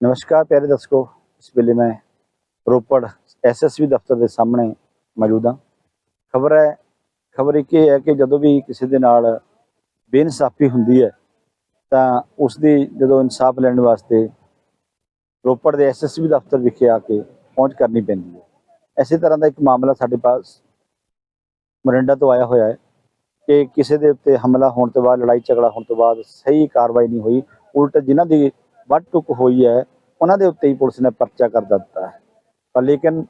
ਨਮਸਕਾਰ ਪਿਆਰੇ ਦਰਸ਼ਕੋ, ਇਸ ਵੇਲੇ ਮੈਂ ਰੋਪੜ ਐਸਐਸਬੀ ਦਫ਼ਤਰ ਦੇ ਸਾਹਮਣੇ ਮੌਜੂਦ ਹਾਂ। ਖਬਰ ਹੈ, ਖਬਰ ਇੱਕ ਇਹ ਹੈ ਕਿ ਜਦੋਂ ਵੀ ਕਿਸੇ ਦੇ ਨਾਲ ਬੇਇਨਸਾਫੀ ਹੁੰਦੀ ਹੈ, ਤਾਂ ਉਸ ਦੀ ਜਦੋਂ ਇਨਸਾਫ ਲੈਣ ਵਾਸਤੇ ਰੋਪੜ ਦੇ ਐਸਐਸਬੀ ਦਫ਼ਤਰ ਵਿਖੇ ਆ ਕੇ ਪਹੁੰਚ ਕਰਨੀ ਪੈਂਦੀ ਹੈ। ਐਸੇ ਤਰ੍ਹਾਂ ਦਾ ਇੱਕ ਮਾਮਲਾ ਸਾਡੇ ਪਾਸ ਮਰਿੰਡਾ ਤੋਂ ਆਇਆ ਹੋਇਆ ਹੈ ਕਿ ਕਿਸੇ ਦੇ ਉੱਤੇ ਹਮਲਾ ਹੋਣ ਤੋਂ ਬਾਅਦ ਲੜਾਈ ਝਗੜਾ ਹੋਣ ਤੋਂ ਬਾਅਦ ਸਹੀ ਕਾਰਵਾਈ ਨਹੀਂ ਹੋਈ। ਉਲਟ ਜਿਨ੍ਹਾਂ ਦੀ ਵੱਧ ਟੁੱਕ ਹੋਈ ਹੈ, ਉਹਨਾਂ ਦੇ ਉੱਤੇ ਹੀ ਪੁਲਿਸ ਨੇ ਪਰਚਾ ਕਰ ਦਿੱਤਾ ਹੈ। ਪਰ ਲੇਕਿਨ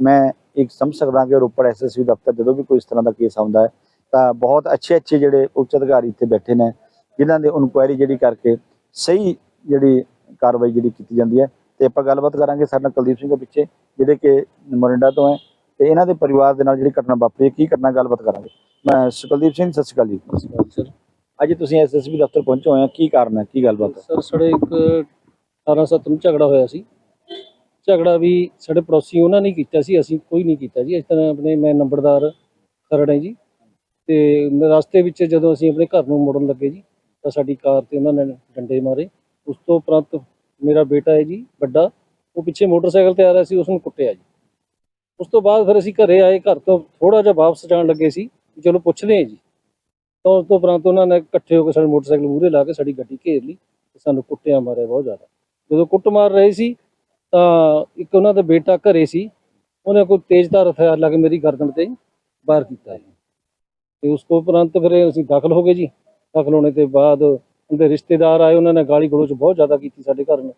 ਮੈਂ ਇੱਕ ਸਮਝ ਸਕਦਾ ਕਿ ਰੋਪੜ ਐਸਐਸਬੀ ਦਫ਼ਤਰ ਜਦੋਂ ਵੀ ਕੋਈ ਇਸ ਤਰ੍ਹਾਂ ਦਾ ਕੇਸ ਆਉਂਦਾ ਹੈ, ਤਾਂ ਬਹੁਤ ਅੱਛੇ ਅੱਛੇ ਜਿਹੜੇ ਉੱਚ ਅਧਿਕਾਰੀ ਇੱਥੇ ਬੈਠੇ ਨੇ, ਜਿਨ੍ਹਾਂ ਦੇ ਇਨਕੁਆਇਰੀ ਜਿਹੜੀ ਕਰਕੇ ਸਹੀ ਜਿਹੜੀ ਕਾਰਵਾਈ ਜਿਹੜੀ ਕੀਤੀ ਜਾਂਦੀ ਹੈ। ਤੇ ਆਪਾਂ ਗੱਲਬਾਤ ਕਰਾਂਗੇ ਸਾਡੇ ਨਾਲ ਕੁਲਦੀਪ ਸਿੰਘ ਦੇ ਪਿੱਛੇ, ਜਿਹੜੇ ਕਿ ਮੋਰਿੰਡਾ ਤੋਂ ਹੈ। ਤੇ ਇਹਨਾਂ ਦੇ ਪਰਿਵਾਰ ਦੇ ਨਾਲ ਜਿਹੜੀ ਘਟਨਾ ਵਾਪਰੀ ਹੈ, ਕੀ ਘਟਨਾ ਗੱਲਬਾਤ ਕਰਾਂਗੇ। ਮੈਂ ਕੁਲਦੀਪ ਸਿੰਘ, ਸਤਿ ਸ਼੍ਰੀ ਅਕਾਲ ਜੀ। ਸਰ ਅੱਜ ਤੁਸੀਂ ਐਸਐਸਬੀ ਦਫ਼ਤਰ ਪਹੁੰਚੇ ਹੋਏ ਆ, ਕੀ ਕਾਰਨ ਹੈ? ਕੀ ਗੱਲਬਾਤ ਹੈ? ਸਰ ਸਾਡੇ ਇੱਕ 18 ਸੱਤ ਨੂੰ ਝਗੜਾ ਹੋਇਆ ਸੀ। ਝਗੜਾ ਵੀ ਸਾਡੇ ਪੜੋਸੀ ਉਹਨਾਂ ਨੇ ਕੀਤਾ ਸੀ, ਅਸੀਂ ਕੋਈ ਨਹੀਂ ਕੀਤਾ ਜੀ। ਇਸ ਤਰ੍ਹਾਂ ਆਪਣੇ ਮੈਂ ਨੰਬਰਦਾਰ ਖਰੜ ਹੈ ਜੀ। ਤੇ ਰਸਤੇ ਵਿੱਚ ਜਦੋਂ ਅਸੀਂ ਆਪਣੇ ਘਰ ਨੂੰ ਮੁੜਨ ਲੱਗੇ ਜੀ, ਤਾਂ ਸਾਡੀ ਕਾਰ ਤੇ ਉਹਨਾਂ ਨੇ ਡੰਡੇ ਮਾਰੇ। ਉਸ ਤੋਂ ਉਪਰੰਤ ਮੇਰਾ ਬੇਟਾ ਹੈ ਜੀ, ਵੱਡਾ, ਉਹ ਪਿੱਛੇ ਮੋਟਰਸਾਈਕਲ ਤੇ ਆ ਰਿਹਾ ਸੀ, ਉਸ ਨੂੰ ਕੁੱਟਿਆ ਜੀ। ਉਸ ਤੋਂ ਬਾਅਦ ਫਿਰ ਅਸੀਂ ਘਰੇ ਆਏ, ਘਰ ਤੋਂ ਥੋੜਾ ਜਿਹਾ ਵਾਪਸ ਜਾਣ ਲੱਗੇ ਸੀ ਚਲੋ ਪੁੱਛਦੇ ਹਾਂ ਜੀ। ਤਾਂ ਉਸ ਤੋਂ ਉਪਰੰਤ ਉਹਨਾਂ ਨੇ ਇਕੱਠੇ ਹੋ ਕੇ ਸਾਡੇ ਮੋਟਰਸਾਈਕਲ ਮੂਹਰੇ ਲਾ ਕੇ ਸਾਡੀ ਗੱਡੀ ਘੇਰ ਲਈ ਤੇ ਸਾਨੂੰ ਕੁੱਟਿਆ ਮਾਰਿਆ ਬਹੁਤ ਜ਼ਿਆਦਾ। ਜਦੋਂ ਕੁੱਟ ਮਾਰ ਰਹੇ ਸੀ, ਤਾਂ ਇੱਕ ਉਹਨਾਂ ਦਾ ਬੇਟਾ ਘਰੇ ਸੀ, ਉਹਨੇ ਕੋਈ ਤੇਜ਼ਧਾਰ ਹਥਿਆਰ ਲਾ ਕੇ ਮੇਰੀ ਗਰਦਨ ਤੇ ਵਾਰ ਕੀਤਾ ਜੀ। ਤੇ ਉਸ ਤੋਂ ਉਪਰੰਤ ਫਿਰ ਅਸੀਂ ਦਾਖਲ ਹੋ ਗਏ ਜੀ। ਦਾਖਲ ਹੋਣੇ ਤੇ ਬਾਅਦ ਉਹਦੇ ਰਿਸ਼ਤੇਦਾਰ ਆਏ, ਉਹਨਾਂ ਨੇ ਗਾਲੀ ਗਲੋਚ ਬਹੁਤ ਜ਼ਿਆਦਾ ਕੀਤੀ ਸਾਡੇ ਘਰ ਨੂੰ।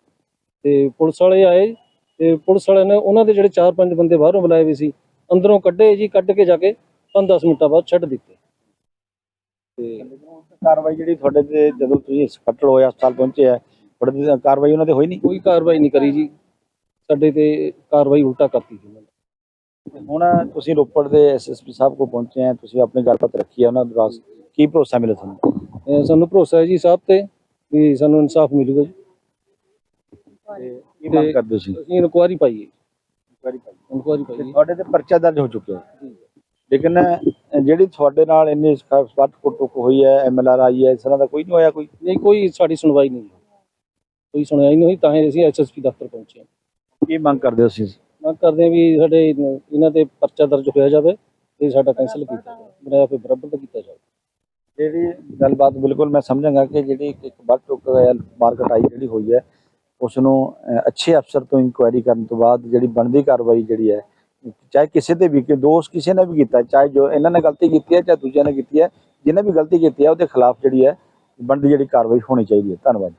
ਤੇ ਪੁਲਿਸ ਵਾਲੇ ਆਏ, ਤੇ ਪੁਲਿਸ ਵਾਲਿਆਂ ਨੇ ਉਹਨਾਂ ਦੇ ਜਿਹੜੇ 4-5 ਬੰਦੇ ਬਾਹਰੋਂ ਬੁਲਾਏ ਹੋਏ ਸੀ, ਅੰਦਰੋਂ ਕੱਢੇ ਜੀ, ਕੱਢ ਕੇ ਜਾ ਕੇ 5-10 ਮਿੰਟਾਂ ਬਾਅਦ ਛੱਡ ਦਿੱਤੇ। ਤੇ ਕਾਰਵਾਈ ਜਿਹੜੀ ਤੁਹਾਡੇ ਤੇ ਜਦੋਂ ਤੁਸੀਂ ਫੱਟੜ ਹੋਇਆ ਹਸਪਤਾਲ ਪਹੁੰਚੇ ਆ ਤੁਹਾਡੇ ਤੇ ਕਾਰਵਾਈ ਉਹਨਾਂ ਤੇ ਹੋਈ ਨਹੀਂ? ਕੋਈ ਕਾਰਵਾਈ ਨਹੀਂ ਕਰੀ ਜੀ। ਸਾਡੇ ਤੇ ਕਾਰਵਾਈ ਉਲਟਾ ਕਰਤੀ ਜੀ ਉਹਨਾਂ ਨੇ। ਹੁਣ ਤੁਸੀਂ ਰੋਪੜ ਦੇ ਐਸਐਸਪੀ ਸਾਹਿਬ ਕੋਲ ਪਹੁੰਚੇ ਆ ਤੁਸੀਂ ਆਪਣੀ ਗੱਲਬਾਤ ਰੱਖੀ ਆ ਉਹਨਾਂ ਦੇ ਪਾਸ। ਕੀ ਭਰੋਸਾ ਮਿਲਿਆ ਤੁਹਾਨੂੰ? ਅਹ ਸਾਨੂੰ ਭਰੋਸਾ ਹੈ ਜੀ ਸਾਹਿਬ ਤੇ ਵੀ ਸਾਨੂੰ ਇਨਸਾਫ ਮਿਲੂਗਾ ਜੀ। ਤੇ ਕੀ ਮੰਗ ਕਰਦੇ ਸੀ ਅਸੀਂ ਇਨਕੁਆਰੀ ਪਾਈਏ ਇਨਕੁਆਰੀ ਤੇ ਪਾਈਏ ਤੁਹਾਡੇ ਤੇ ਪਰਚਾ ਦਰਜ ਹੋ ਚੁੱਕਿਆ ਹੈ। ਲੇਕਿਨ ਜਿਹੜੀ ਤੁਹਾਡੇ ਨਾਲ ਇੰਨੀ ਸਪੱਟ ਕੁੱਟ ਹੋਈ ਹੈ ਐਮਐਲਆਰ ਆਈ ਹੈ ਇਸ ਤਰ੍ਹਾਂ ਦਾ ਕੋਈ ਨਹੀਂ ਹੋਇਆ ਕੋਈ? ਨਹੀਂ ਕੋਈ ਸਾਡੀ ਸੁਣਵਾਈ ਨਹੀਂ। ਕੋਈ ਸੁਣਵਾਈ ਨਹੀਂ ਹੋਈ ਤਾਂ ਹੀ ਅਸੀਂ ਐਸਐਸਪੀ ਦਫ਼ਤਰ ਪਹੁੰਚੇ ਕੀ ਮੰਗ ਕਰਦੇ ਹੋ ਤੁਸੀਂ? ਮੰਗ ਕਰਦੇ ਵੀ ਸਾਡੇ ਇਹਨਾਂ ਤੇ ਪਰਚਾ ਦਰਜ ਹੋਇਆ ਜਾਵੇ ਤੇ ਸਾਡਾ ਕੈਂਸਲ ਕੀਤਾ ਜਾਵੇ। ਬਣਾਇਆ ਫਿਰ ਬਰਾਬਰ ਕੀਤਾ ਜਾਵੇ। ਜਿਹੜੀ ਗੱਲਬਾਤ ਬਿਲਕੁਲ ਮੈਂ ਸਮਝਾਂਗਾ ਕਿ ਜਿਹੜੀ ਇੱਕ- ਵੱਟ ਟੁੱਕ ਮਾਰਕੀਟ ਆਈ ਜਿਹੜੀ ਹੋਈ ਹੈ ਉਸ ਨੂੰ ਅੱਛੇ ਅਫਸਰ ਤੋਂ ਇਨਕੁਆਇਰੀ ਕਰਨ ਤੋਂ ਬਾਅਦ ਜਿਹੜੀ ਬਣਦੀ ਕਾਰਵਾਈ ਜਿਹੜੀ ਹੈ ਚਾਹੇ ਕਿਸੇ ਤੇ ਵੀ ਕਿ ਦੋਸ਼ ਕਿਸੇ ਨੇ ਵੀ ਕੀਤਾ, ਚਾਹੇ ਜੋ ਇਹਨਾਂ ਨੇ ਗਲਤੀ ਕੀਤੀ ਹੈ ਚਾਹੇ ਦੂਜਿਆਂ ਨੇ ਕੀਤੀ ਹੈ, ਜਿਹਨੇ ਵੀ ਗਲਤੀ ਕੀਤੀ ਹੈ, ਉਹਦੇ ਖਿਲਾਫ ਜਿਹੜੀ ਹੈ ਬਣਦੀ ਜਿਹੜੀ ਕਾਰਵਾਈ ਹੋਣੀ ਚਾਹੀਦੀ ਹੈ। ਧੰਨਵਾਦ